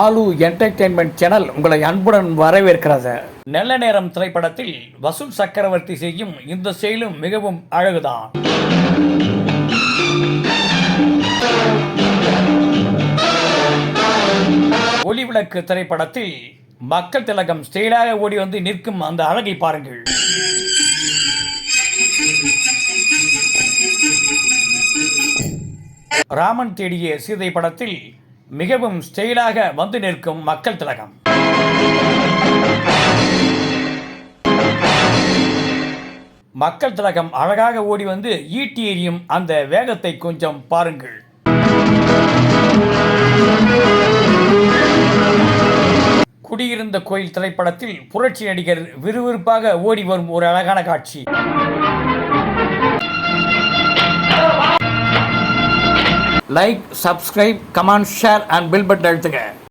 Aloo entertainment channel உங்களை அன்புடன் வரவேற்கிறது. நல்ல நேரம் திரைப்படத்தில் வசூல் சக்கரவர்த்தி செய்யும் இந்த செயலும் மிகவும் அழகுதான். ஒளிவிளக்கு திரைப்படத்தில் மக்கள் திலகம் ஸ்டைலாக ஓடி வந்து நிற்கும் அந்த அழகை பாருங்கள். ராமன் தேடிய சீதை படத்தில் மிகவும் ஸ்டைலாக வந்து நிற்கும் மக்கள் திலகம். மக்கள் திலகம் அழகாக ஓடி வந்து ஈட்டி எறியும் அந்த வேகத்தை கொஞ்சம் பாருங்கள். குடியிருந்த கோயில் திரைப்படத்தில் புரட்சி நடிகர் விறுவிறுப்பாக ஓடி வரும் ஒரு அழகான காட்சி. Like subscribe comment share and bell button அழுத்துங்க.